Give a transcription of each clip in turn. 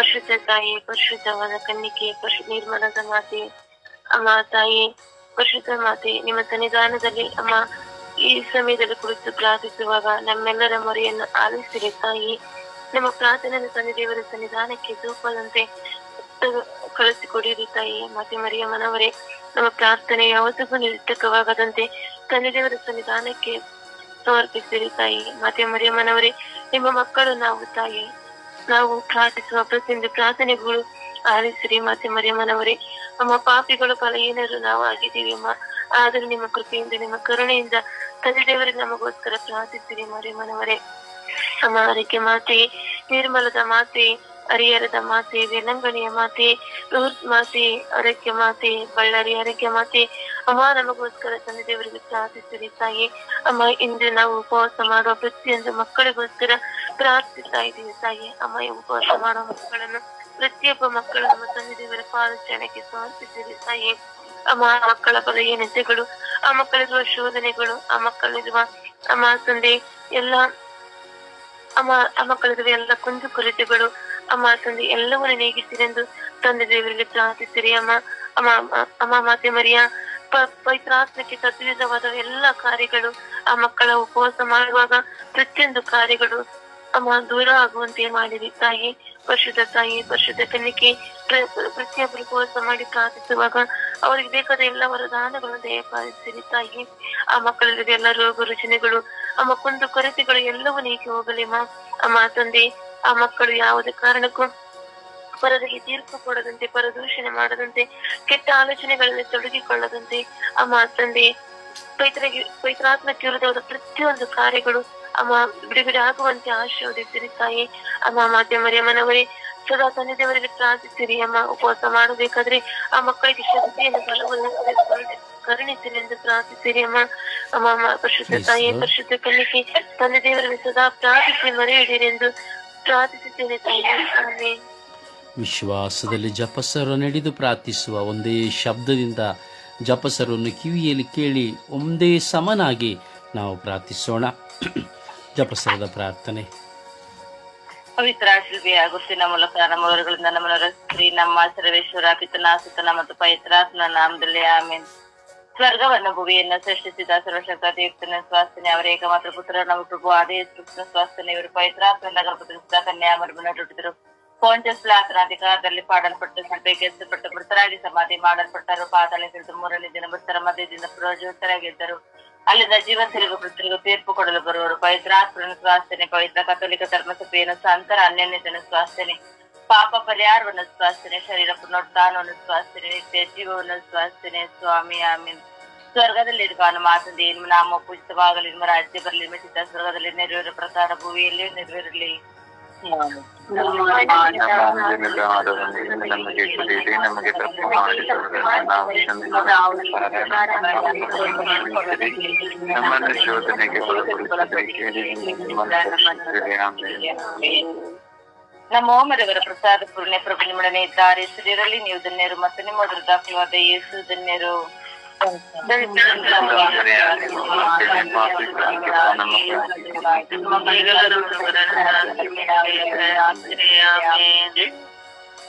ಪರಿಶುದ್ಧ ತಾಯಿ ಪರಿಶುದ್ಧವಾದ ಕನ್ನಿಕೆ ಪರಿಶು ನಿರ್ಮಲದ ಮಾತೆ ಅಮ್ಮ, ತಾಯಿ ಪರಿಶುದ್ಧ ಮಾತೆ ನಿಮ್ಮ ಸನ್ನಿಧಾನದಲ್ಲಿ ಅಮ್ಮ, ಈ ಸಮಯದಲ್ಲಿ ಕುಳಿತು ಪ್ರಾರ್ಥಿಸುವಾಗ ನಮ್ಮೆಲ್ಲರ ಮೊರೆಯನ್ನು ಆಲಿಸಿರಿ, ತಾಯಿ. ನಮ್ಮ ಪ್ರಾರ್ಥನೆಯನ್ನು ತಂದೆ ದೇವರ ಸನ್ನಿಧಾನಕ್ಕೆ ಧೂಪದಂತೆ ಕಳಿಸಿಕೊಡಿರಿ, ತಾಯಿ. ಮತ್ತೆ ಮರಿಯಮ್ಮನವರೇ ನಮ್ಮ ಪ್ರಾರ್ಥನೆ ಯಾವತ್ತಿಗೂ ನಿರ್ತಕವಾಗದಂತೆ ತಂದೆ ದೇವರ ಸನ್ನಿಧಾನಕ್ಕೆ ಸಮರ್ಪಿಸಿರಿ, ತಾಯಿ. ಮತ್ತೆ ಮರಿಯಮ್ಮನವರೇ ನಿಮ್ಮ ಮಕ್ಕಳು ನಾವು, ತಾಯಿ. ನಾವು ಪ್ರಾರ್ಥಿಸುವ ಪ್ರತಿಯೊಂದು ಪ್ರಾರ್ಥನೆಗಳು ಆಲಿಸಿರಿ ಮತ್ತೆ ಮರಿಯಮ್ಮನವರೇ, ನಮ್ಮ ಪಾಪಿಗಳು ಏನಾದ್ರು ನಾವು ಆಗಿದ್ದೀವಿ ಅಮ್ಮ. ಆದರೂ ನಿಮ್ಮ ಕೃಪೆಯಿಂದ, ನಿಮ್ಮ ಕರುಣೆಯಿಂದ ತಂದೆ ದೇವರಿಗೆ ನಮಗೋಸ್ಕರ ಪ್ರಾರ್ಥಿಸಿರಿ ಮರಿಯಮ್ಮನವರೇ. ಅಮ್ಮ, ಆರೈಕೆ ಮಾತೆ, ನಿರ್ಮಲದ ಮಾತೆ ಹರಿಹರದ ಮಾತೆ ವಿಲಂಗಣಿಯ ಮಾತೆ ಲೂರ್ದ್ ಮಾತೆ ಅರಕ್ಯ ಮಾತೆ, ಬಳ್ಳಾರಿ ಅರಕ್ಯ ಮಾತೆ, ಅಮ್ಮ, ನಮಗೋಸ್ಕರ ತಂದೆ ದೇವರಿಗೆ ಪ್ರಾರ್ಥಿಸಿರಿ ತಾಯಿ. ಅಮ್ಮ, ಇಂದು ನಾವು ಉಪವಾಸ ಮಾಡುವ ಪ್ರತಿಯೊಂದು ಮಕ್ಕಳಿಗೋಸ್ಕರ ಪ್ರಾರ್ಥಿಸ್ತಾ ಇದ್ದೀವಿ ತಾಯಿ, ಅಮ್ಮ, ಈ ಉಪವಾಸ ಮಾಡುವ ಮಕ್ಕಳನ್ನು ಪ್ರತಿಯೊಬ್ಬ ಮಕ್ಕಳನ್ನು ನಮ್ಮ ತಂದೆ ದೇವರ ಪಾದಚರಣೆಗೆ ಸಮರ್ಪಿಸಿದ್ರಿ ತಾಯಿ, ಅಮ್ಮ, ಆ ಮಕ್ಕಳ ಬಲಹೀನತೆಗಳು ಆ ಮಕ್ಕಳಿರುವ ಶೋಧನೆಗಳು, ಆ ಮಕ್ಕಳಿರುವ ಅಮ್ಮ ತಂದೆ ಎಲ್ಲ ಅಮ್ಮ ಆ ಮಕ್ಕಳಿರುವ ಎಲ್ಲ ಕುಂದು ಕೊರತೆಗಳು ಅಮ್ಮ ತಂದೆ ಎಲ್ಲವನ್ನು ನೀಗಿಸಿರೆಂದು ತಂದೆ ದೇವರಿಗೆ ಪ್ರಾರ್ಥಿಸಿರಿ. ಅಮ್ಮ ಅಮ್ಮ, ಅಮ್ಮ- ಮಾತೆ ಮರಿಯ ಪವಿತ್ರಾತ್ಮಕ್ಕೆ ಸದ್ವಿಧವಾದ ಎಲ್ಲ ಕಾರ್ಯಗಳು ಆ ಮಕ್ಕಳ ಉಪವಾಸ ಮಾಡುವಾಗ ಪ್ರತಿಯೊಂದು ಕಾರ್ಯಗಳು ಅಮ್ಮ, ದೂರ ಆಗುವಂತೆ ಮಾಡಿರಿ. ತಾಯಿ, ಪರಿಶುದ್ಧ ತಾಯಿ, ಪರಿಶುದ್ಧ ಕನ್ನಿಕೆ ಪ್ರ- ಪ್ರತಿಯೊಬ್ಬರು ಉಪವಾಸ ಮಾಡಿ ಪ್ರಾರ್ಥಿಸುವಾಗ ಅವರಿಗೆ ಬೇಕಾದ ಎಲ್ಲ ವರದಾನಗಳನ್ನು ದಯಪಾಲಿಸಿರಿ ತಾಯಿ. ಆ ಮಕ್ಕಳಲ್ಲಿರುವ ಎಲ್ಲ ರೋಗ ರುಜಿನಗಳು ಅಮ್ಮ ಕುಂದು ಕೊರತೆಗಳು ಎಲ್ಲವೂ ನೀಗಿ ಹೋಗಲಿ ಅಮ್ಮ. ಅಮ್ಮ ತಂದೆ, ಆ ಮಕ್ಕಳು ಯಾವುದೇ ಕಾರಣಕ್ಕೂ ಪರರಿಗೆ ತೀರ್ಪು ಕೊಡದಂತೆ, ಪರದೂಷಣೆ ಮಾಡದಂತೆ, ಕೆಟ್ಟ ಆಲೋಚನೆಗಳಲ್ಲಿ ತೊಡಗಿಕೊಳ್ಳದಂತೆ. ಅಮ್ಮ ತಂದೆ ಪೈತ್ರಾತ್ಮಕ್ಕೆ ವಿರುದ್ಧವಾದ ಪ್ರತಿಯೊಂದು ಕಾರ್ಯಗಳು ಅಮ್ಮ ಬಿಡುಗಡೆ ಆಗುವಂತೆ ಆಶೀರ್ವದಿಸಿರಿ ತಾಯಿ. ಅಮ್ಮ ಮಾತೆ ಮರಿಯಮ್ಮನವರೇ ಸದಾ ತಂದೆ ದೇವರಿಗೆ ಪ್ರಾರ್ಥಿಸಿರಿ ಅಮ್ಮ. ಉಪವಾಸ ಮಾಡಬೇಕಾದ್ರೆ ಆ ಮಕ್ಕಳಿಗೆ ಶಕ್ತಿಯನ್ನು ಬಲವನ್ನು ಕರುಣಿ- ಕರುಣಿಸಿರಿ ಎಂದು ಪ್ರಾರ್ಥಿಸಿರಿ ಅಮ್ಮ. ಅಮ್ಮ ಪರಿಶುದ್ಧ ತಾಯಿ. ಪರಿಶುದ್ಧ ಕಲಿಕೆ ತಂದೆ ದೇವರನ್ನು ಸದಾ ಪ್ರಾರ್ಥಿಸಿ ಮರೆ ಹಿಡಿಯಿರಿ ಎಂದು ಪ್ರಾರ್ಥಿಸುತ್ತೇನೆ ತಾಯಿ. ವಿಶ್ವಾಸದಲ್ಲಿ ಜಪಸರು ನಡೆದು ಪ್ರಾರ್ಥಿಸುವ ಒಂದೇ ಶಬ್ದದಿಂದ ಜಪಸರನ್ನು ಕಿವಿಯಲ್ಲಿ ಕೇಳಿ ಒಂದೇ ಸಮನಾಗಿ ನಾವು ಪ್ರಾರ್ಥಿಸೋಣ. ಜಪಸರದ ಪ್ರಾರ್ಥನೆ. ಪವಿತ್ರ ಗುರುತಿನ ಮೂಲಕ ನಮ್ಮ ಊರುಗಳಿಂದ ನಮ್ಮ ಶ್ರೀ ನಮ್ಮ ಸರ್ವೇಶ್ವರ ಪಿತನಾಸುತನ ಮತ್ತು ಪವಿತ್ರಾತ್ಮನ ನಾಮದಲ್ಲಿ ಆಮೇನ್. ಸ್ವರ್ಗವನ್ನು ಭುವಿಯನ್ನು ಸೃಷ್ಟಿಸಿದ ಸರ್ವಶಕ್ತ ದೇವತನ ಸ್ವಾಸ್ಥನೆ ಅವರ ಏಕಮಾತ್ರ ಪುತ್ರ ನಮ್ಮ ಪ್ರಭು ಆದೇ ಕೃಷ್ಣ ಸ್ವಾಸ್ಥನೆ ಇವರು ಪವಿತ್ರಾತ್ಮನ ಗರ್ಭಧರಿಸಿದ ಕನ್ಯಾ ಮರ್ಮನ ಹುಟ್ಟಿದರು ಪೋಂಚಸ್ ಲಾತನ ಅಧಿಕಾರದಲ್ಲಿ ಪಾಡಲ್ಪಟ್ಟು ಸಭೆಗೆ ಎತ್ತಲ್ಪಟ್ಟು ಮೃತರಾಗಿ ಸಮಾಧಿ ಮಾಡಲ್ಪಟ್ಟರು. ಪಾತಾಳ ಮೂರನೇ ದಿನ ಮೃತರ ಮಧ್ಯದಿಂದ ಪುರೋಜೋತ್ತರಾಗಿದ್ದರು ಅಲ್ಲಿಂದ ಜೀವ ತಿರುಗು ಮೃತರಿಗೂ ತೀರ್ಪು ಕೊಡಲು ಬರುವರು. ಪವಿತ್ರಾತ್ಮನ ಸ್ವಾಸ್ಥನೆ ಪವಿತ್ರ ಕಥೋಲಿಕ ಧರ್ಮಸಭೆಯನ್ನು ಸಂತರ ಅನ್ಯನ್ಯತನ ಸ್ವಾಸ್ಥನೆ ಪಾಪ ಪರಿಹಾರವನ್ನು ಸ್ವಾಸ್ಥನೆ ಶರೀರ ಪುನರುತ್ಥಾನವನ್ನು ಸ್ವಾಸ್ಥನೆ ನಿತ್ಯ ಜೀವವನ್ನು ಸ್ವಾಸ್ಥನೆ ಸ್ವಾಮಿ ಆಮೀನ್. ಸ್ವರ್ಗದಲ್ಲಿ ಇರುವ ಮಾತಂದೆ ನಿಮ್ಮ ನಾಮ ಪೂಜಿತವಾಗಲಿ, ನಿಮ್ಮ ರಾಜ್ಯ ಬರಲಿ, ನಿಮ್ಮ ಚಿತ್ತ ಸ್ವರ್ಗದಲ್ಲಿ ನೆರವೇರ ಪ್ರಕಾರ ಭೂಮಿಯಲ್ಲಿ ನೆರವೇರಲಿ. ನಮ್ಮ ನಮಗೆ ತಪ್ಪು. ನಮ್ಮನ್ನು. ನಮ್ಮ ಓಮರವರ ಪ್ರಸಾದ ಪೂರ್ಣ ಪ್ರಭು ನಿಮ್ಮೊಡನೆ ಇದ್ದಾರೆ ಸಿರಿಯರಲ್ಲಿ ನೀವು ಧನ್ಯರು ಮತ್ತು ನಿಮ್ಮ ದಾಖಲಾದ ಯೇಸು ಧನ್ಯರು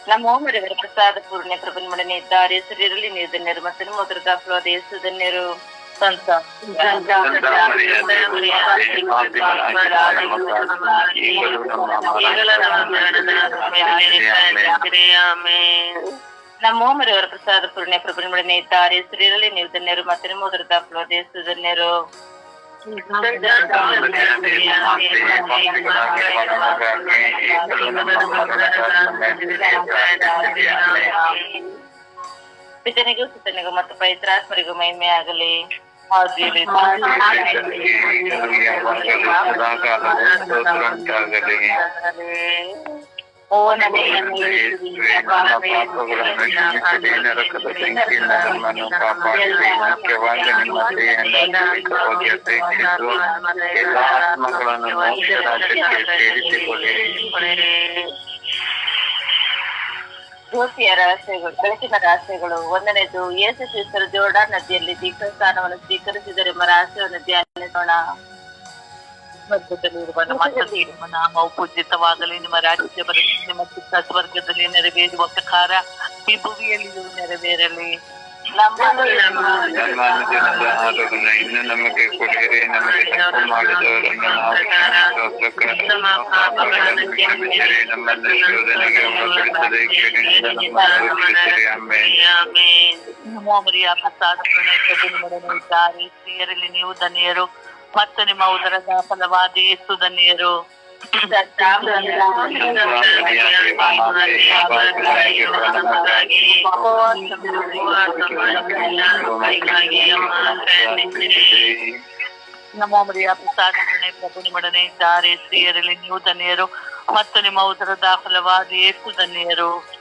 ನಮ್ಮ ಓಮರವರ ಪ್ರಸಾದ ಪೂರ್ಣ ಪ್ರಭು ನಿಮ್ಮೊಡನೆ ಇದ್ದಾರೆ ಸ್ತ್ರೀಯರಲ್ಲಿ ನೀವು ಧನ್ಯರು ಮತ್ತು ನಿಮ್ಮ ಉದರ ದಾಖಲಾದ ಯೇಸು ಧನ್ಯರು ಸಂತ ನಮ್ಮ ಓಮರವರ ಪ್ರಸಾದ ಪೂರ್ಣ ಪ್ರಭು ನಿಮ್ಮೊಡನೆ ಇದ್ದಾರೆ ಸ್ತ್ರೀಯರಲ್ಲಿ ನೀವು ಧನ್ಯರು ಮತ್ತು ನಿಮ್ಮ ಉದರ ದಾಖಲಾದ ಯೇಸು ಧನ್ಯರು ಪಿತನಿಗೂ ಸುತನಿಗೂ ಮತ್ತು ಪವಿತ್ರಾತ್ಮರಿಗೂ ಮಹಿಮೆ ಆಗಲಿ ಜ್ಯೋತಿಯ ರಹಸ್ಯಗಳು ಬೆಳಕಿನ ರಹಸ್ಯಗಳು. ಒಂದನೇದು ಯೇಸು ಕ್ರಿಸ್ತರು ಜೋರ್ಡಾನ್ ನದಿಯಲ್ಲಿ ದೀಕ್ಷಾಸ್ಥಾನವನ್ನು ಸ್ವೀಕರಿಸಿದರೆಂಬ ರಹಸ್ಯವನ್ನು ಧ್ಯಾನಿಸೋಣ. ಸ್ವರ್ಗದಲ್ಲಿರುವ ನಮ್ಮ ತಂದೆ ನಿಮ್ಮ ನಾಮವು ಪೂಜಿತವಾಗಲಿ ನಿಮ್ಮ ರಾಜ್ಯ ಬರಲಿ ನಿಮ್ಮ ಚಿಕ್ಕ ಸ್ವರ್ಗದಲ್ಲಿ ನೆರವೇರುವ ಪ್ರಕಾರ ಈ ಭೂಮಿಯಲ್ಲಿಯೂ ನೆರವೇರಲಿ. ಇನ್ನು ನಮಗೆ ಕೊಡಿರಿ ನಮಗೆ ತಪ್ಪು ಮಾಡಿದವರನ್ನು ನಾವು ಕ್ಷಮಿಸುವ ಪ್ರಕಾರ ನಮ್ಮ ಪಾಪಗಳನ್ನು ಕ್ಷಮಿಸಿರಿ ನಮ್ಮನ್ನು ಶೋಧನೆಗೆ ಒಳಪಡಿಸದೆ ಕೇಳಿನಿಂದ ನಮ್ಮನ್ನು ರಕ್ಷಿಸಿರಿ ಆಮೆನ್ ಮರಿಯ ಪ್ರಸಾದ ನಿಮ್ಮೊಡನೆ ಇದ್ದಾರೆ ಸ್ತ್ರೀಯರಲ್ಲಿ ನೀವು ಧನ್ಯರು. ಮತ್ತು ನಿಮ್ಮ ಉದರದ ಫಲವಾದ ಯೇಸು ಧನ್ಯರು ನಮ್ಮ ಮರಿಯ ಪ್ರಸಾದ ಪ್ರಣಯ ಪ್ರಭು ನಿಮ್ಮೊಡನೆ ಇದ್ದಾರೆ. ಸ್ತ್ರೀಯರಲ್ಲಿ ನೀವು ಧನ್ಯರು. ಮತ್ತು ನಿಮ್ಮ ಉದರದ ಫಲವಾದ ಯೇಸು ಧನ್ಯರು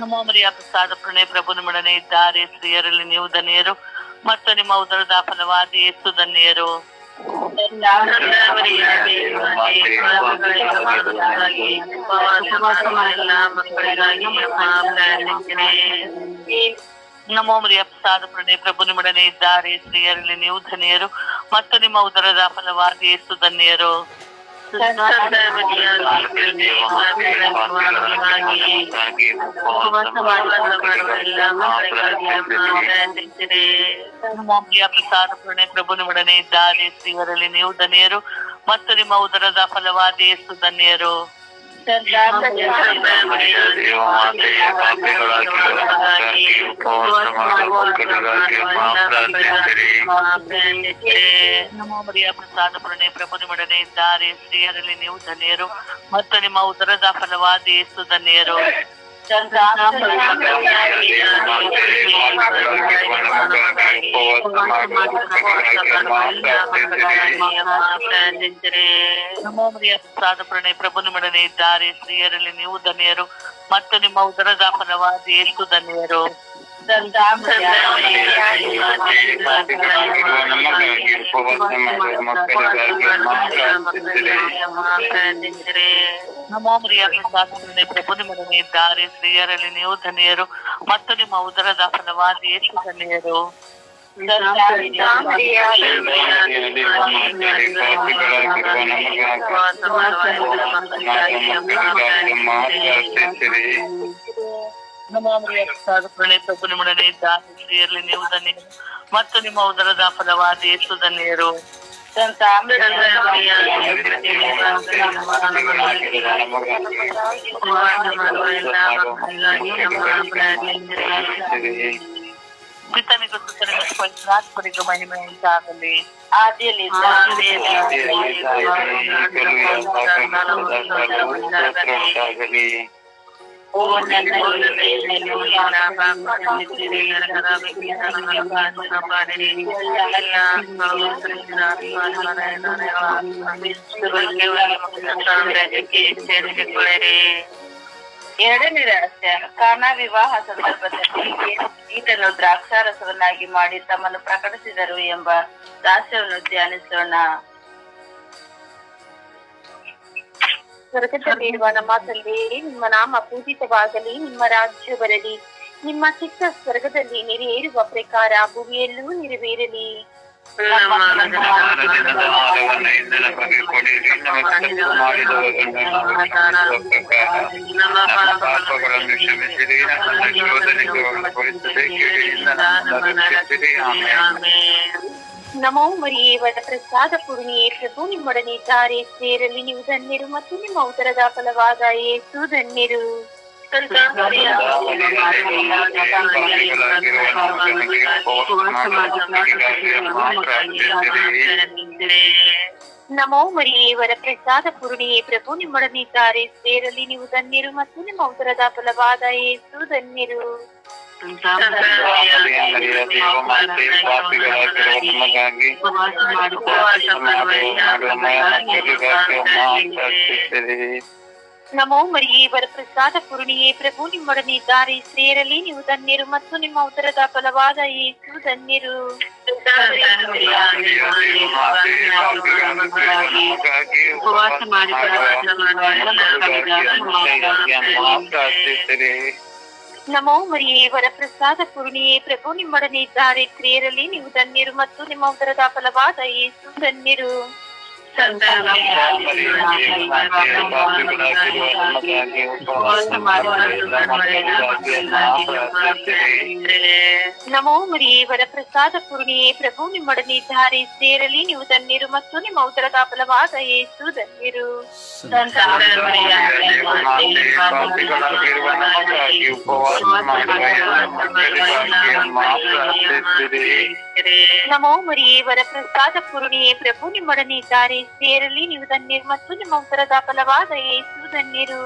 ನಮೋ ಮರಿಯ ಪ್ರಸಾದ ಪ್ರಣಯ ಪ್ರಭು ನಿಮ್ಮೊಡನೆ ಇದ್ದಾರೆ ಸ್ತ್ರೀಯರಲ್ಲಿ ನೀವು ಧನ್ಯರು ಮತ್ತು ನಿಮ್ಮ ಉದರದ ಫಲವಾದ ಯೇಸು ಧನ್ಯರು. ನಮೋ ಮರಿಯ ಪ್ರಸಾದ ಪ್ರಣಯ ಪ್ರಭು ನಿಮ್ಮೊಡನೆ ಇದ್ದಾರೆ ಸ್ತ್ರೀಯರಲ್ಲಿ ನೀವು ಧನ್ಯರು ಮತ್ತು ನಿಮ್ಮ ಉದರದ ಫಲವಾದ ಯೇಸು ಧನ್ಯರು. ಪ್ರಸಾದ ನಿಮ್ಮೊಡನೆ ಇದ್ದಾರೆ ಸ್ತ್ರೀಯರಲ್ಲಿ ನೀವು ಧನ್ಯರು ಮತ್ತು ನಿಮ್ಮ ಉದರದ ಫಲವಾದ ಯೇಸು ಪ್ರಸಾದ ಇದ್ದಾರೆ ಸ್ತ್ರೀಯರಲ್ಲಿ ನೀವು ಧನ್ಯರು ಮತ್ತು ನಿಮ್ಮ ಉದರದ ಫಲವಾದ ಯೇಸು ಧನ್ಯರು ಪ್ರಸಾದ ಪ್ರಣಯ ಪ್ರಭು ನಿಮ್ಮೊಡನೆ ಇದ್ದಾರೆ ಸ್ತ್ರೀಯರಲ್ಲಿ ನೀವು ಧನಿಯರು ಮತ್ತು ನಿಮ್ಮ ಉದರದ ಎಷ್ಟು ಧನ್ಯರು ನಮೋ ಮರಿಯ ಪ್ರಸಾದ ಪ್ರಣಯ ಪ್ರಭು ನಿಮ್ಮೊಡನೆ ಇದ್ದಾರೆ ಸ್ತ್ರೀಯರಲ್ಲಿ ನೀವು ಧನ್ಯರು ಮತ್ತು ನಿಮ್ಮ ಉದರದ ಫಲವಾದ ಯೇಸು ಧನ್ಯರು ನಮೋ ಮರಿಯ ಪ್ರಸಾದ ಪ್ರಣಯ ಪ್ರಭು ಮತ್ತು ನಿಮ್ಮ ಉದರದ ಫಲವಾದ ಯೇಸು ಧನ್ಯರು ಪಿತನಿಗೂ ಸುತ್ತನಿಗೂ ಪವಿತ್ರಾತ್ಮರಿಗೂ ಮಹಿಮೆ ಉಂಟಾಗಲಿ ಎರಡನೇ ರಹಸ್ಯ ಕಾನಾ ವಿವಾಹ ಸಂದರ್ಭದಲ್ಲಿ ಈತನು ದ್ರಾಕ್ಷಾರಸವನ್ನಾಗಿ ಮಾಡಿ ತಮ್ಮನ್ನು ಪ್ರಕಟಿಸಿದರು ಎಂಬ ರಹಸ್ಯವನ್ನು ಧ್ಯಾನಿಸೋಣ. ಸ್ವರ್ಗದಲ್ಲಿರುವ ನಮ್ಮ ತಂದೆಯೇ ನಿಮ್ಮ ನಾಮ ಪೂಜಿತವಾಗಲಿ ನಿಮ್ಮ ರಾಜ್ಯ ಬರಲಿ ನಿಮ್ಮ ಚಿತ್ತ ಸ್ವರ್ಗದಲ್ಲಿ ನೆರವೇರುವ ಪ್ರಕಾರ ಭೂಮಿಯಲ್ಲೂ ನೆರವೇರಲಿ ದಿನದ ಆಹಾರವನ್ನು ಇಂದು ನಮಗೆ ಕೊಡಿರಿ ನಮಗೆ ತಪ್ಪು ಮಾಡಿದವರನ್ನು ನಾವು ಕ್ಷಮಿಸುವ ಪ್ರಕಾರ ನಮ್ಮ ಪಾಪಗಳನ್ನು ಕ್ಷಮಿಸಿರಿ ನಮ್ಮನ್ನು ಶೋಧನೆಗೆ ಒಳಪಡಿಸದೆ ಕೇಳಿನಿಂದ ನಮ್ಮನ್ನು ರಕ್ಷಿಸಿರಿ ಆಮೆನ್ ನಮೋ ಮರಿಯೇ ಪ್ರಸಾದ ಪೂರ್ಣಿಯೇ ಪ್ರಭು ನಿಮ್ಮೊಡನೆ ಇದ್ದಾರೆ ಸೇರಲಿ ನೀವು ಧನ್ಯರು ಮತ್ತು ನಿಮ್ಮ ಉದರದ ಫಲವಾದ ಏಸು ಧನ್ಯರು ನಮೋ ಮರಿಯೇ ಪ್ರಸಾದ ಪೂರ್ಣಿಯೇ ಪ್ರಭು ನಿಮ್ಮೊಡನೆ ಇದ್ದಾರೆ ಸೇರಲಿ ನೀವು ಧನ್ಯರು ಮತ್ತು ನಿಮ್ಮ ಉದರದ ಫಲವಾದ ಏಸು ಧನ್ಯರು ಮರಿಯ ದೇವಮಾತೆ ಪಾಪಿಗಳಾಗಿರುವ ನಮಗಾಗಿ ಉಪವಾಸ ಮಾಡುವ ಮಕ್ಕಳಿಗಾಗಿ ಪ್ರಾರ್ಥಿಸಿರಿ ನಮೋ ಮರಿಯೇ ವರಪ್ರಸಾದ ಪೂರ್ಣಿಯೇ ಪ್ರಭು ನಿಮ್ಮೊಡನೆ ಇದ್ದಾರೆ ಸ್ತ್ರೀಯರಲ್ಲಿ ನೀವು ಧನ್ಯರು ಮತ್ತು ನಿಮ್ಮ ಉತ್ತರದ ಫಲವಾದ ಯೇಸು ಧನ್ಯರು ಉಪವಾಸ ಮಾಡಿ ಪ್ರಾರ್ಥಿಸಿರಿ ನಮೋ ಮರಿಯೇ, ವರಪ್ರಸಾದ ಪೂರ್ಣಿಯೇ ಪ್ರಭು ನಿಮ್ಮೊಡನೆ ಇದ್ದಾರೆ. ಸ್ತ್ರೀಯರಲ್ಲಿ ನೀವು ಧನ್ಯರು ಮತ್ತು ನಿಮ್ಮ ಉದರದ ಫಲವಾದ ಯೇಸು ಧನ್ಯರು. ನಮೋ ಮರಿಯೇ, ವರಪ್ರಸಾದ ಪೂರ್ಣಿಯೇ, ಪ್ರಭು ನಿಮ್ಮೊಡನೆ ಇದ್ದಾರೆ ಸೇರಲಿ, ನೀವು ತನ್ನಿರು ಮತ್ತು ನಿಮ್ಮ ಉದರದ ಫಲವಾದ ಯೇಸು ಧನ್ಯರು ನಮೋ ಮರಿಯೇ, ವರಪ್ರಸಾದ ಪೂರ್ಣಿಯೇ, ಪ್ರಭು ನಿಮ್ಮೊಡನೆ ಇದ್ದಾರೆ ಸ್ತ್ರೀಯರಲ್ಲಿ ನೀವು ಧನ್ಯರು ಮತ್ತು ನಿಮ್ಮ ಉದರದ ಫಲವಾದ ಯೇಸು ಧನ್ಯರು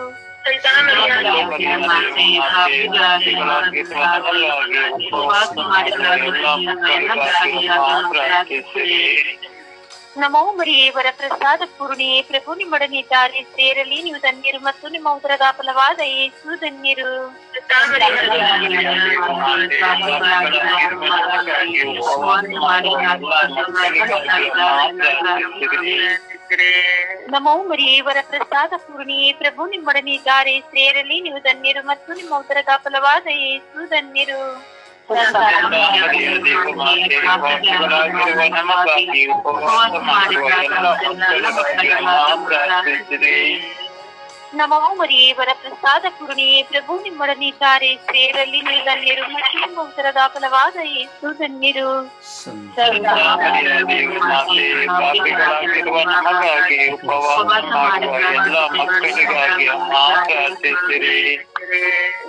ನಮೋ ಮರಿಯೇ ವರಪ್ರಸಾದ ಪೂರ್ಣಿಯೇ ಪ್ರಭು ನಿಮ್ಮೊಡನೆ ಇದ್ದಾರೆ ಸ್ತ್ರೀಯರಲ್ಲಿ ನೀವು ಧನ್ಯರು ಮತ್ತು ನಿಮ್ಮ ಉದರದ ಫಲವಾದ ಯೇಸು ಧನ್ಯರು ನಮೋ ಮರಿಯೇ ವರಪ್ರಸಾದ ಪೂರ್ಣಿಯೇ ಪ್ರಭು ನಿಮ್ಮೊಡನೆ ಇದ್ದಾರೆ ಸ್ತ್ರೀಯರಲ್ಲಿ ನೀವು ಧನ್ಯರು ಮತ್ತು ನಿಮ್ಮ ಉದರದ ಫಲವಾದ ಯೇಸು ಧನ್ಯರು ನಮಗಾಗಿ ಉಪವಾಸ ನಮೋ ಮರಿಯೇ ವರಪ್ರಸಾದ ಪೂರ್ಣಿಯೇ ಪ್ರಭು ನಿಮ್ಮೊಡನೆ ಸೇರಲ್ಲಿ ನೀವು ಧನ್ಯರು ಮತ್ತು ನಿಮ್ಮ ಉದರದ ಫಲವಾದ ಯೇಸು ಧನ್ಯರು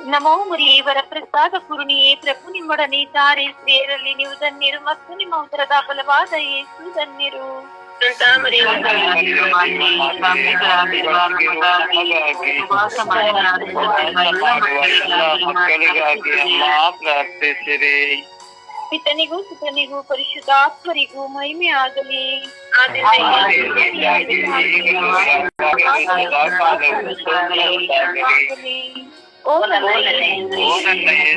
ನಮೋ ಮರಿಯೇ ವರಪ್ರಸಾದ ಪೂರ್ಣಿಯೇ ಪ್ರಭು ನಿಮ್ಮೊಡನೆ ತಾರೆ ಸೇರಲ್ಲಿ ನೀವು ಧನ್ಯರು ಮತ್ತು ನಿಮ್ಮ ಉದರದ ಫಲವಾದ ಯೇಸು ಧನ್ಯರು ಪಿತನಿಗೂ ಸುತನಿಗೂ ಪರಿಶುದ್ಧಾತ್ಮರಿಗೂ ಮಹಿಮೆ ಆಗಲಿ ಆಗಲಿ. ಓ ನನ್ನ ಯೇಸುವೇ,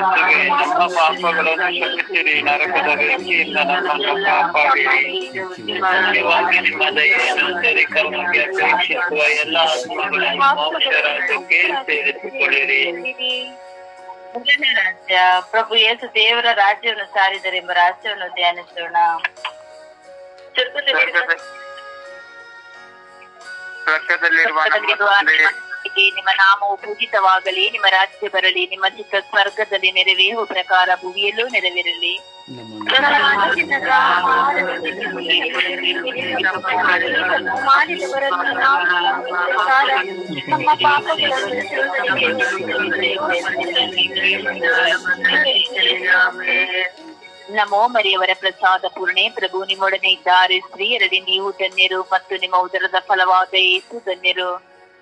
ನಮ್ಮ ಪಾಪಗಳನ್ನು ಕ್ಷಮಿಸಿರಿ ನರಕದ ಬೆಂಕಿಯಿಂದ ನಮ್ಮನ್ನು ಕಾಪಾಡಿರಿ. ಮುಖ್ಯವಾಗಿ ನಿಮ್ಮ ದಯೆಯನ್ನು ಸರಿಕರ್ಮಕ್ಕೆ ಅಪೇಕ್ಷಿಸುವ ಎಲ್ಲ ಆತ್ಮಗಳನ್ನು ಮೋಕ್ಷರಾಜ್ಯಕ್ಕೆ ಸೇರಿಸಿಕೊಳ್ಳಿರಿ. ಮೊದಲನೇ ರಾಜ್ಯ. ಪ್ರಭು ಯೇಸು ದೇವರ ರಾಜ್ಯವನ್ನು ಸಾರಿದರೆಂಬ ರಾಜ್ಯವನ್ನು ಧ್ಯಾನಿಸೋಣ. ಸ್ವರ್ಗದಲ್ಲಿರುವ ತಂದೆ, ನಿಮ್ಮ ನಾಮವು ಪೂಜಿತವಾಗಲಿ ನಿಮ್ಮ ರಾಜ್ಯ ಬರಲಿ ನಿಮ್ಮ ಚಿತ್ತ ಸ್ವರ್ಗದಲ್ಲಿ ನೆರವೇರುವ ಪ್ರಕಾರ ಭೂಮಿಯಲ್ಲೂ ನೆರವೇರಲಿ. ನಮೋ ಮರಿಯವರ ಪ್ರಸಾದ ಪೂರ್ಣೆ ಪ್ರಭು ನಿಮ್ಮೊಡನೆ ಇದ್ದಾರೆ. ಸ್ತ್ರೀಯರಲ್ಲಿ ನೀವು ಧನ್ಯರು ಮತ್ತು ನಿಮ್ಮ ಉದರದ ಫಲವಾದ ಏಸು ಧನ್ಯರು.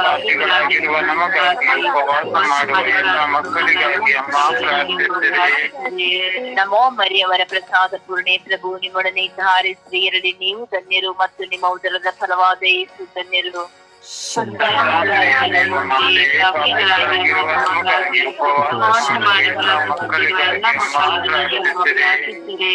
ಪಾಪಿಗಳಾಗಿರುವ ನಮಗಾಗಿ ಉಪವಾಸ ಮಾಡುವ ಎಲ್ಲ ಮಕ್ಕಳಿಗಾಗಿ ಅಮ್ಮ ಪ್ರಾರ್ಥಿಸಿರಿ ನಮೋ ಮರಿಯವರ ಪ್ರಸಾದ ಪೂರ್ಣೆ ಪ್ರಭು ನಿಮ್ಮೊಡನೆ ಇದ್ದಾರೆ ಸ್ತ್ರೀಯರಲ್ಲಿ ನೀವು ಧನ್ಯರು ಮತ್ತು ನಿಮ್ಮ ಉದರದ ಫಲವಾದ ಏಸು ಧನ್ಯರು. ಪಾಪಿಗಳಾಗಿರುವ ಉಪವಾಸ ಮಾಡುವ ಮಕ್ಕಳಿಗಾಗಿ ಅಮ್ಮ ಪ್ರಾರ್ಥಿಸಿರಿ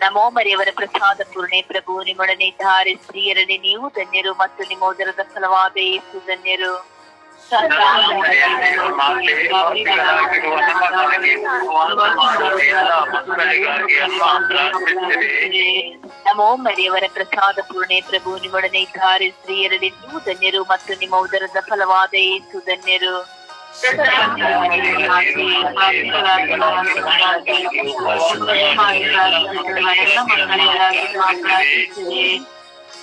ನಮೋ ಮರಿಯವರ ಪ್ರಸಾದ ಪೂರ್ಣೆ ಪ್ರಭು, ನಿಮ್ಮೊಡನೆ ಇದ್ದಾರೆ ಸ್ತ್ರೀಯರಲ್ಲಿ ನೀವು ಧನ್ಯರು ಮತ್ತು ನಿಮ್ಮ ಉದರದ ಫಲವಾದ ಧನ್ಯರು. ನಮೋ ಮರಿಯವರ ಪ್ರಸಾದ ಪೂರ್ಣೆ ಪ್ರಭು ನಿಮ್ಮೊಡನೆ ಇದ್ದಾರೆ ಸ್ತ್ರೀಯರಲ್ಲಿ ನೀವು ಧನ್ಯರು ಮತ್ತು ನಿಮ್ಮ ಉದರದ ಫಲವಾದ ಯೇಸು ಧನ್ಯರು.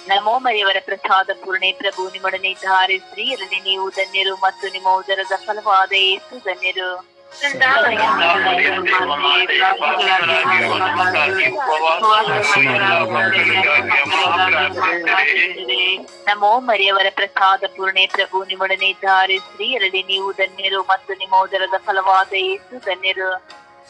ನಮೋ ಮರಿಯವರ ಪ್ರಸಾದ ಪೂರ್ಣೆ ಪ್ರಭು ನಿಮ್ಮೊಡನೆ ಇದ್ದಾರೆ ಸ್ತ್ರೀಯರಲ್ಲಿ ನೀವು ಧನ್ಯರು ಮತ್ತು ನಿಮ್ಮ ಉದರದ ಫಲವಾದ ಯೇಸು ಧನ್ಯರು ನಮೋ ಮರಿಯವರ ಪ್ರಸಾದ ಪೂರ್ಣೆ ಪ್ರಭು ನಿಮ್ಮೊಡನೆ ಇದ್ದಾರೆ ಸ್ತ್ರೀಯರಲ್ಲಿ ನೀವು ಧನ್ಯರು ಮತ್ತು ನಿಮ್ಮ ಉದರದ ಫಲವಾದ ಯೇಸು ಧನ್ಯರು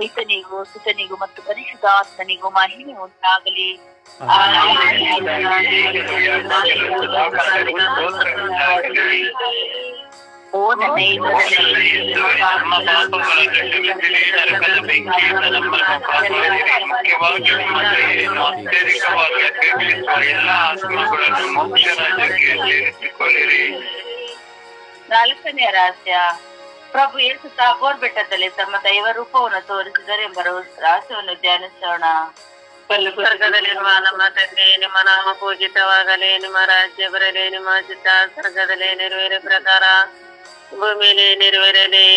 ಈತನಿಗೂ ಸುತನಿಗೂ ಮತ್ತು ಪರಿಶುದ್ಧಾತ್ಮನಿಗೂ ಮಹಿಮೆ ಉಂಟಾಗಲಿ ಓ ನನ್ನ ನಾಲ್ಕನೆಯ ರಹಸ್ಯ. ಪ್ರಭು ಯೇಸು ತಾಬೋರ್ ಬೆಟ್ಟದಲ್ಲಿ ತಮ್ಮ ದೈವ ರೂಪವನ್ನು ತೋರಿಸಿದರೆ ಎಂಬ ರಹಸ್ಯವನ್ನು ಧ್ಯಾನಿಸೋಣ. ಸ್ವರ್ಗದಲ್ಲಿರುವ ನಮ್ಮ ತಂದೆ ನಿಮ್ಮ ನಾಮ ಪೂಜಿತವಾಗಲಿ. ನಿಮ್ಮ ರಾಜ್ಯ ಬರಲಿ ನಿಮ್ಮ ಚಿತ್ತ ಸ್ವರ್ಗದಲ್ಲಿ ನೆರವೇರ ಪ್ರಕಾರ. ಭೂಮಿಯಲ್ಲಿ ನೆರವೇರಲಿ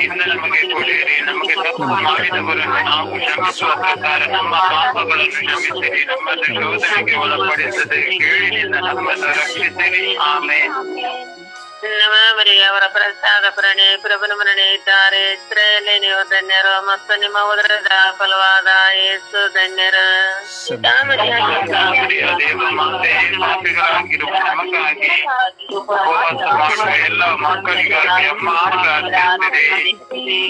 ಇನ್ನು ನಮಗೆ ಕೊಡಿರಿ ನಮಗೆ ತಪ್ಪು ಮಾಡಿದವರನ್ನು ನಾವು ಕ್ಷಮಿಸುವ ಪ್ರಕಾರ ನಮ್ಮ ಪಾಪಗಳನ್ನು ಕ್ಷಮಿಸಿರಿ ನಮ್ಮನ್ನು ಶೋಧನೆಗೆ ಒಳಪಡಿಸದೆ ಕೇಳಿನಿಂದ ನಮ್ಮನ್ನು ರಕ್ಷಿಸಿರಿ ಆಮೇಲೆ ನಮ್ಮ ಮರಿಯ ಅವರ ಪ್ರಸಾದ ಪ್ರಣಿ ಪ್ರಭುನ ಮರಣೆ ಇದ್ದಾರೆ ಇಸ್ರೇಲಿ ನೀವು ಧನ್ಯರು ಮತ್ತು ನಿಮ್ಮ ಉದರದ ಫಲವಾದ ಯೇಸು ಧನ್ಯರು ದೇವ ಮಾತೆ ಪಾಪಿಗಳಾಗಿರುವ ನಮಗಾಗಿ ಉಪವಾಸ ಮಾಡುವ ಎಲ್ಲ ಮಕ್ಕಳಿಗಾಗಿ ಅಮ್ಮ ಪ್ರಾರ್ಥಿಸಿರಿ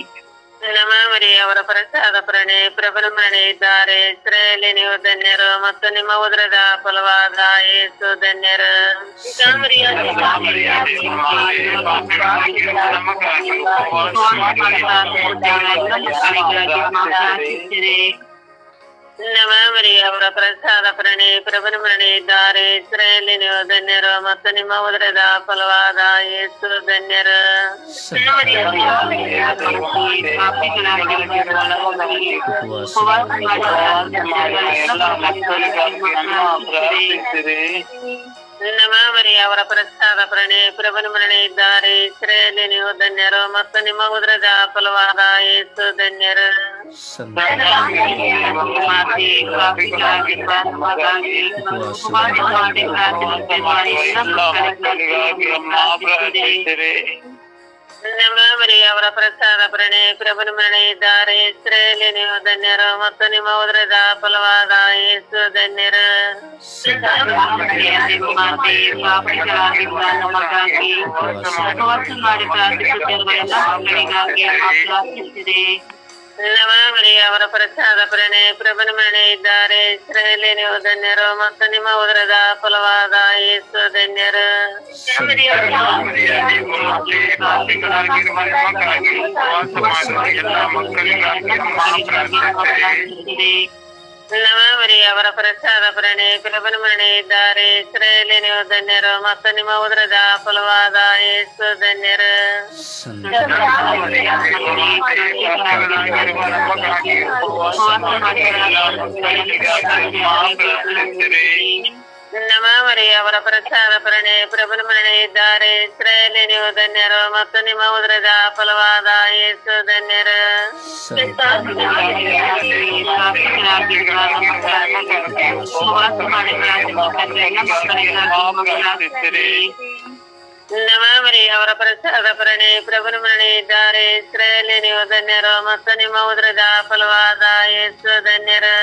ನಮ್ಮ ಮರಿಯ ಅವರ ಪ್ರಸಾದ ಪ್ರಣಿ ಪ್ರಭುನ ಮರಣೆ ಇದ್ದಾರೆ ಇಸ್ರೇಲಿ ನೀವು ಧನ್ಯರು ಮತ್ತು ನಿಮ್ಮ ಉದರದ ಫಲವಾದ ಯೇಸು ಧನ್ಯರು ಪಾಪಿಗಳಾಗಿರುವ ನಮಗಾಗಿ ಉಪವಾಸ ಮಾಡುವ ಎಲ್ಲ ಮಕ್ಕಳಿಗಾಗಿ ನಮ್ಮ ಮರಿಯ ಅವರ ಪ್ರಸಾದ ಪ್ರಣಿ ಪ್ರಭುನ ಮರಣೆ ಇದ್ದಾರೆ ಇಸ್ರೇಲಿ ನೀವು ಧನ್ಯರು ಮತ್ತು ನಿಮ್ಮ ಉದರದ ಫಲವಾದ ಯೇಸು ಧನ್ಯರು ನಮ್ಮ ಮರಿಯ ಅವರ ಪ್ರಸಾದ ಪ್ರಣಿ ಪ್ರಭುನ ಮರಣೆ ಇದ್ದಾರೆ ಇಸ್ರೇಲಿ ನೀವು ಧನ್ಯರು ಮತ್ತು ನಿಮ್ಮ ಉದರದ ಫಲವಾದ ಯೇಸು ಧನ್ಯರು ನಮ್ಮ ಮರಿಯ ಅವರ ಪ್ರಸಾದ ಪ್ರಣಿ ಪ್ರಭುನ ಮರಣೆ ಇದ್ದಾರೆ ಇಸ್ರೇಲಿ ನೀವು ಧನ್ಯರು ಮತ್ತು ನಿಮ್ಮ ಉದರದ ಫಲವಾದ ಯೇಸು ಧನ್ಯರು ನಮ್ಮ ಮರಿಯ ಅವರ ಪ್ರಸಾದ ಪ್ರಣಯ ಪ್ರಭುನ ಮರಣೆ ಇದ್ದಾರೆ. ಇಸ್ರೇಲಿ ನೀವು ಧನ್ಯರು ಮತ್ತು ನಿಮ್ಮ ಉದರದ ಫಲವಾದ ಯೇಸು ಧನ್ಯರು. ಮಕ್ಕಳಿಗಾಗಿ ಅಮ್ಮ ಪ್ರಾರ್ಥಿಸಿರಿ ನಮ್ಮ ಮರಿಯ ಅವರ ಪ್ರಸಾದ ಪ್ರಣಿ ಪ್ರಭುನ ಮರಣೆ ಇದ್ದಾರೆ ಇಸ್ರೇಲಿ ನೀವು ಧನ್ಯರು ಮತ್ತು ನಿಮ್ಮ ಉದರದ ಫಲವಾದ ಯೇಸು ಧನ್ಯರು ನಮ್ಮ ಮರಿಯ ಅವರ ಪ್ರಸಾದ ಪ್ರಣಿ ಪ್ರಭುನ ಮರಣೆ ಇದ್ದಾರೆ ಇಸ್ರೇಲಿ ನೀವು ಧನ್ಯರು ಮತ್ತು ನಿಮ್ಮ ಉದರದ ಫಲವಾದ ಯೇಸು ಧನ್ಯರು ನಮಾಮರಿ ಅವರ ಪ್ರಸಾದ ಪ್ರಣಿ ಪ್ರಭುನ ಮರಣಿ ಇದ್ದಾರೆ. ಇಸ್ರೇಲಿ ನೀವು ಧನ್ಯರು ಮತ್ತು ನಿಮ್ಮ ಉದ್ರದ ಫಲವಾದ ಯೇಸು ಧನ್ಯರು.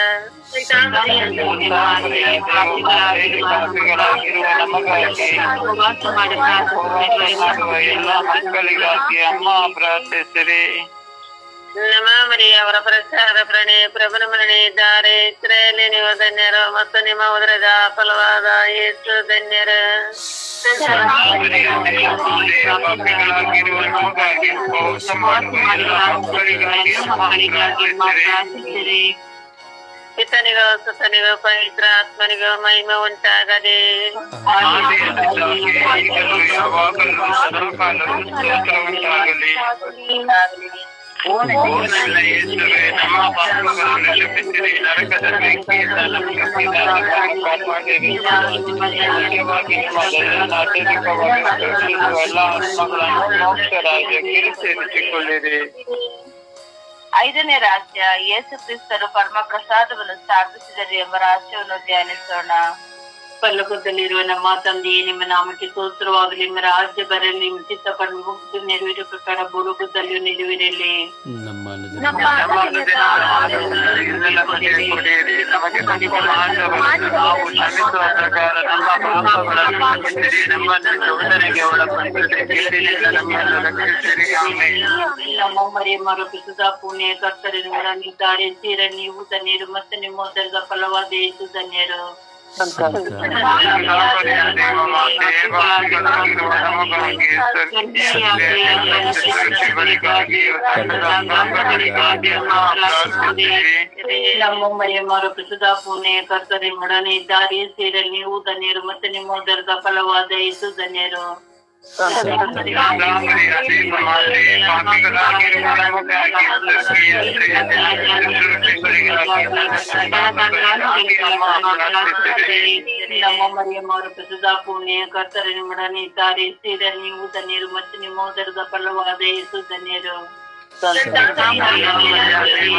ಮಕ್ಕಳಿಗಾಗಿ ಅಮ್ಮ ಪ್ರಾರ್ಥಿಸಿರಿ. ನಮಾಮರಿ ಅವರ ಪ್ರಸಾದ ಪ್ರಣೆ ಪ್ರಭುನ ಮರಣೆ ಇದ್ದಾರೆ ಇಸ್ರಾಯೇಲಿ ನೀವು ಧನ್ಯರು ಮತ್ತು ನಿಮ್ಮ ಉದ್ರದ ಫಲವಾದ ಯೇಸು ಧನ್ಯರು ಪಾಪಿಗಳಾಗಿರುವ ನಮಗಾಗಿ ಉಪವಾಸ ಮಾಡುವ ಎಲ್ಲ ಮಕ್ಕಳಿಗಾಗಿ ಅಮ್ಮ ಪ್ರಾರ್ಥಿಸಿರಿ ಪಿತನಿಗೂ ಸುತನಿಗೂ ಪವಿತ್ರ ಆತ್ಮನಿಗೂ ಮಹಿಮೆ ಉಂಟಾಗದೆ ಈಗಲೂ ಯಾವಾಗಲೂ ಸದಾಕಾಲವೂ ಸ್ತೋತ್ರ ಉಂಟಾಗಲಿ ಓ ನನ್ನ ಯೇಸುವೇ, ನಮ್ಮ ಪಾಪಗಳನ್ನು ಕ್ಷಮಿಸಿರಿ ನರಕದ ಬೆಂಕಿಯಿಂದ ನಮಗೆ ಕಾಪಾಡಿರಿ ಮುಖ್ಯವಾಗಿ ನಿಮ್ಮ ದಯೆಯನ್ನು ಅತ್ಯಧಿಕವಾಗಿ ತೋರಿಸಿರುವ ಎಲ್ಲ ಆತ್ಮಗಳನ್ನು ಮೋಕ್ಷ ರಾಜ್ಯಕ್ಕೆ ಸೇರಿಸಿಕೊಳ್ಳಿರಿ ಐದನೇ ರಹಸ್ಯ ಯೇಸು ಕ್ರಿಸ್ತರು ಪರಮ ಪ್ರಸಾದವನ್ನು ಸ್ಥಾಪಿಸಿದರು ಎಂಬ ರಹಸ್ಯವನ್ನು ಧ್ಯಾನಿಸೋಣ ಪಲ್ಲಕದಲ್ಲಿರುವ ನಮ್ಮ ತಂದೆಯೇ ನಿಮ್ಮ ನಾಮಕ್ಕೆ ಸ್ತೋತ್ರವಾಗಲಿ. ನಿಮ್ಮ ರಾಜ್ಯ ಬರಲಿ ನಿಮ್ಮ ಚಿತ್ತಪಟ್ಟು ಮುಗಿದು ನೆರವೇರುವ ಪ್ರಕಾರ ಭೂಲೋಕದಲ್ಲಿಯೂ ನೆರವೇರಲಿ ನಮ್ಮ ನಮಗೆ ಕೊಡಿರಿ ತನ್ನೀರು ತಪ್ಪಿಸಿದವರನ್ನು ನಾವು ಕ್ಷಮಿಸುವ ಪ್ರಕಾರ ನಮ್ಮ ಪಾಪಗಳನ್ನು ಕ್ಷಮಿಸಿರಿ ನಮ್ಮ ಮರಿಯ ಮರುಪಿಸಿದ ಪುಣ್ಯ ಕರ್ತರಿನ ನಿದ್ದಾರೆ ತೀರ ನೀವು ಧನ್ಯರು ಮತ್ತೆ ನಿಮ್ಮ ಉದರದ ಫಲವಾದ ಯೇಸು ಧನ್ಯರು ನಮ್ಮ ಮರಿಯ ಮರುಪಿಸಿದ ಪುಣ್ಯ ಕರ್ತರಿನ ಇದ್ದಾರೆ ತೀರ ನೀವು ಧನ್ಯರು ಮತ್ತು ನಿಮ್ಮ ಉದರದ ಫಲವಾದ ಯೇಸು ಧನ್ಯರು ಮತ್ತು ನಿಮ್ಮ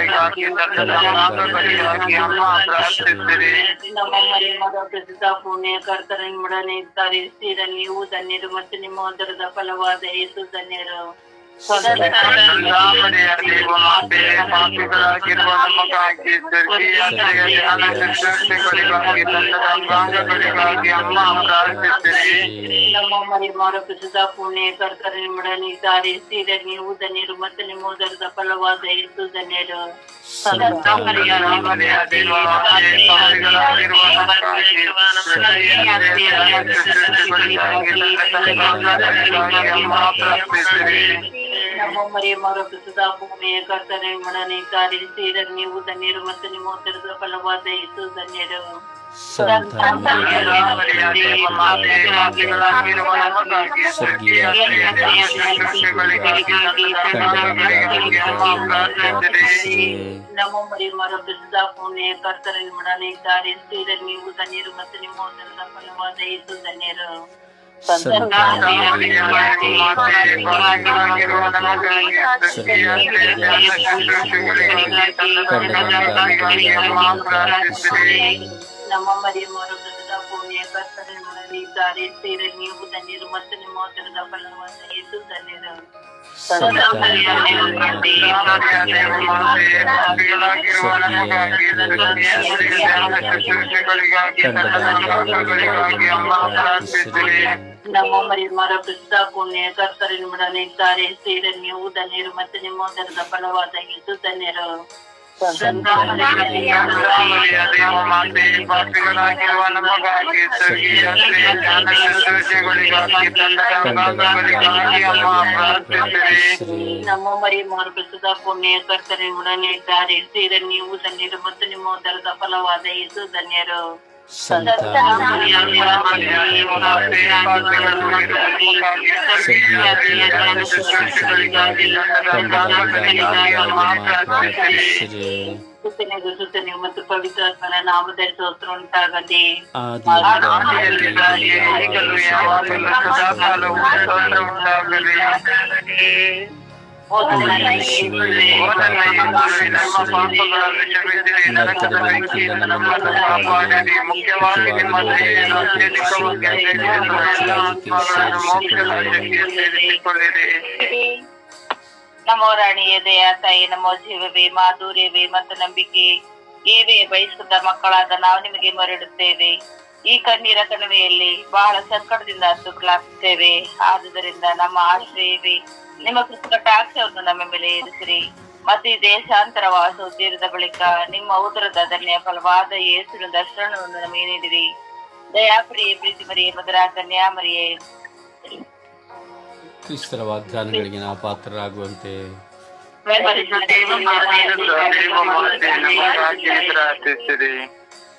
ಉದರದ ಫಲವಾದ ಯೇಸು ಧನ್ಯರು ಪ್ರಾರ್ಥಿಸಿರಿ ನಮ್ಮ ಮರಿ ಮಗ ಪ್ರಸಿದ್ಧ ಪುಣ್ಯ ಕರ್ತನ ಇದ್ದಾರೆ ನೀವು ಧನ್ಯರು ಮತ್ತು ನಿಮ್ಮ ಉದರದ ಫಲವಾದ ಯೇಸು ಧನ್ಯರು ಪಾಪಿಗಳಾಗಿರುವ ನಮಗಾಗಿ ಸ್ವರ್ಗೀಯ ಅನಂತಗಳಿಗಾಗಿ ಅಂಗಾಂಗಗಳಿಗಾಗಿ ಅಮ್ಮ ಪ್ರಾರ್ಥಿಸಿರಿ ನಮ್ಮ ಮರಿ ಮಗ ಪ್ರಸಿದ್ಧ ಪುಣ್ಯ ಕರ್ತನ ಇದ್ದಾರೆ ತೀರ ನೀವು ಧನ್ಯರು ಮತ್ತು ನಿಮ್ಮ ಉದರದ ಫಲವಾದ ಯೇಸು ಧನ್ಯರು ನಮ್ಮ ಮರಿ ಮಗ ಪ್ರಸಿದ್ಧ ಪುಣ್ಯ ಕರ್ತನ ಇದ್ದಾರೆ ತೀರ ನೀವು ಧನ್ಯರು ಮತ್ತು ನಿಮ್ಮ ಉದರದ ಫಲವಾದ ಯೇಸು ಧನ್ಯರು ನಮ್ಮ ಮರಿ ಮರ ಪ್ರಸಿದ್ಧ ಪುಣ್ಯ ಕರ್ತನ ಇದ್ದಾರೆ ತೀರ ನೀವು ಧನ್ಯರು ಮತ್ತು ನಿಮ್ಮ ಉದರದ ಫಲವಾದ ಯೇಸು ಧನ್ಯರು ನಮ್ಮ ಮರಿ ಮರ ಪ್ರಸಿದ್ಧ ಪುಣ್ಯ ಕರ್ತನ ಇದ್ದಾರೆ ತೀರ ನೀವು ಧನ್ಯರು ಮತ್ತು ನಿಮ್ಮ ಉದರದ ಫಲವಾದ ಯೇಸು ಧನ್ಯರು ನಮ್ಮ ಮರಿ ಮರ ಪ್ರಸಿದ್ಧ ಪುಣ್ಯ ಕರ್ತನ ಇದ್ದಾರೆ ಸೇರ ನೀವು ಧನ್ಯರು ಮತ್ತು ನಿಮ್ಮ ಧನದ ಫಲವಾದ ಇದು ಧನ್ಯರು ನಮ್ಮ ಮರಿ ಮಾರು ಪುಣ್ಯ ಕರ್ತನ ಇದ್ದಾರೆ. ಸೀರೆ ನೀವು ಧನ್ಯರು ಮತ್ತು ನಿಮ್ಮ ಉದರದ ಫಲವಾದ ಇದು ಧನ್ಯರು. ಸುತ್ತನೆಗೂ ಸುತ್ತನೆಗೂ ಮತ್ತು ಪವಿತ್ರಾತ್ಮನ ನಾಮದಲ್ಲಿ ಸ್ತೋತ್ರ ಉಂಟಾಗಲಿ ನನ್ನ ಯೇಸುವೇ, ನಮೋ ರಾಣಿಯೇ ದಯಾ ತಾಯಿ ನಮೋ ಜೀವವೇ ಮಾಧುರ್ಯವೇ ಮತ್ತು ನಂಬಿಕೆ ಏವೇ ಬಯಸುತ್ತ ಮಕ್ಕಳಾದ ನಾವು ನಿಮಗೆ ಮರಡುತ್ತೇವೆ ಈ ಕಣ್ಣೀರ ಕಣಿವೆಯಲ್ಲಿ ಬಹಳ ಸಂಕಟದಿಂದ ಸುಖಲಾಗುತ್ತೇವೆ ಆದುದರಿಂದ ನಮ್ಮ ಆಶ್ರಯವೇ. ನಿಮ್ಮ ಕೃತಕಟಾಕ್ಷವನ್ನು ನಮ್ಮ ಮೇಲೆ ಇರಿಸಿರಿ ಮತ್ತು ಈ ದೇಶಾಂತರ ವಾಸವು ತೀರಿದ ಬಳಿಕ ನಿಮ್ಮ ಉದರದ ಧನ್ಯ ಫಲವಾದ ಯೇಸುವಿನ ದರ್ಶನವನ್ನು ನಮಗೆ ನೀಡಿರಿ. ದಯಾಪ್ರಿಯ ಪ್ರೀತಿ ಮರಿಯೇ ಮಧುರಾ ಕನ್ಯಾ ಮರಿಯೇ ಕ್ರಿಸ್ತರ ವಾಗ್ದಾನಗಳಿಗೆ ನಾವು ಪಾತ್ರರಾಗುವಂತೆ.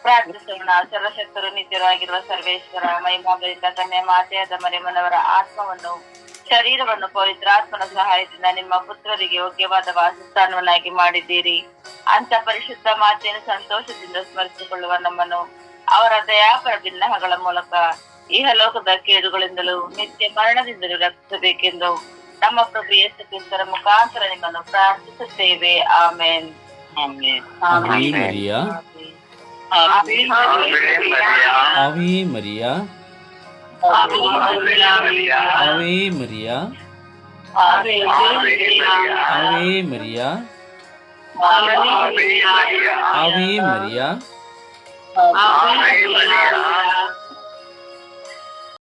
ಪ್ರಾರ್ಥಿಸೋಣ. ಸರ್ವಶಕ್ತರು ನಿತ್ಯರಾಗಿರುವ ಸರ್ವೇಶ್ವರ ಮಹಿಮಾಗಳಿಂದ ಕನ್ಯಾ ಮಾತೆಯಾದ ಮರಿಮನವರ ಆತ್ಮವನ್ನು ಶರೀರವನ್ನು ಪವಿತ್ರಾತ್ಮನ ಸಹಾಯದಿಂದ ನಿಮ್ಮ ಪುತ್ರರಿಗೆ ಯೋಗ್ಯವಾದ ವಾಸಸ್ಥಾನವನ್ನಾಗಿ ಮಾಡಿದ್ದೀರಿ ಅಂತ ಪರಿಶುದ್ಧ ಮಾತೆಯನ್ನು ಸಂತೋಷದಿಂದ ಸ್ಮರಿಸಿಕೊಳ್ಳುವ ನಮ್ಮನ್ನು ಅವರ ದಯಾಪರ ಭಿನ್ನಹಗಳ ಮೂಲಕ ಇಹಲೋಕದ ಕೇಡುಗಳಿಂದಲೂ ನಿತ್ಯ ಮರಣದಿಂದಲೂ ರಕ್ಷಿಸಬೇಕೆಂದು ನಮ್ಮ ಪ್ರಭು ಯೇಸು ಕ್ರಿಸ್ತರ ಮುಖಾಂತರ ನಿಮ್ಮನ್ನು ಪ್ರಾರ್ಥಿಸುತ್ತೇವೆ amen amen Maria ave Maria ave Maria ave Maria ave Maria ave Maria